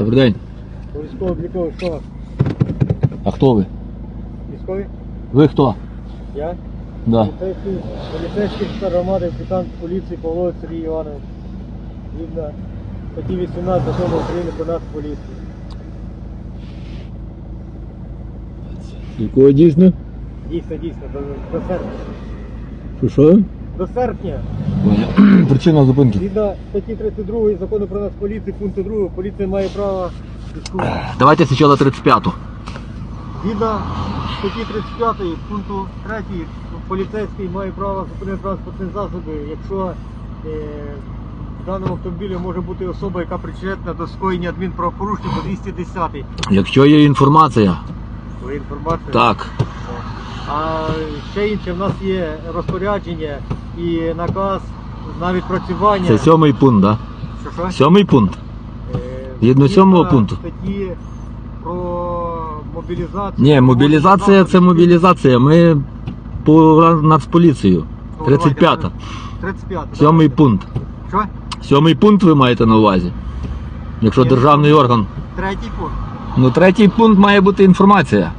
Добрий день. Військово-обліковий, що? А хто ви? Військові? Ви хто? Я? Да. Поліцейський, поліцейський офіцер громади, капітан поліції Павло Сергій Іванович. Згідно статті 18 закону України про нас поліцію. Якого дійсно? Дійсно, дійсно, до, до серпня. Що що? До серпня, Причина зупинки. згідно статті 32 закону про нас поліції, пункту 2, поліція має право військового. Давайте спочатку 35-ту. Згідно статті 35 пункту 3 поліцейський має право зупинити транспортні засоби, якщо е, в даному автомобілі може бути особа, яка причетна до скоєння адмінправопорушення по 210 Якщо є інформація, Ви інформацію. так. А ще інше, в нас є розпорядження і наказ на відпрацювання. Це сьомий пункт, да? Що, що? Сьомий пункт. Е, Згідно сьомого пункту. Статті про мобілізацію. Ні, мобілізація це мобілізація. Ми по Нацполіцію. 35-та. 35. Сьомий пункт. Що? Сьомий пункт ви маєте на увазі. Якщо державний орган. Третій пункт. Ну, третій пункт має бути інформація.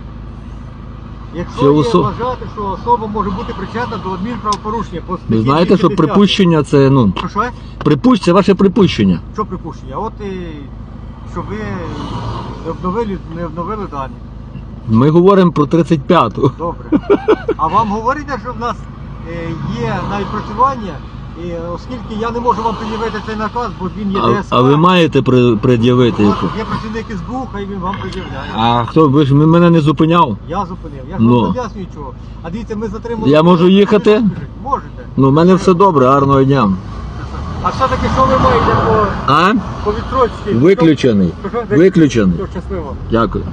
Якщо є осо- вважати, що особа може бути причетна до адмінправопорушення по статті Ви знаєте, що 210. припущення це, ну, Що, що? припущення, це ваше припущення. Що припущення? От і що ви не обновили, не обновили дані. Ми говоримо про 35-ту. Добре. А вам говорите, що в нас е, є на відпрацювання, і оскільки я не можу вам пред'явити цей наказ, бо він є А, ДСК. а ви маєте при- пред'явити? Є працівник СБУ, хай він вам пред'являє. А хто ви ж мене не зупиняв? Я зупинив. Я ж Ну. вам пояснюю чого. А дивіться, ми затримали. Я можу їхати? Можете. Ну, в мене все добре, гарного дня. А все-таки що ви маєте по, А? по відстрочці? Виключений. Що- Виключений. Щасливо. Дякую.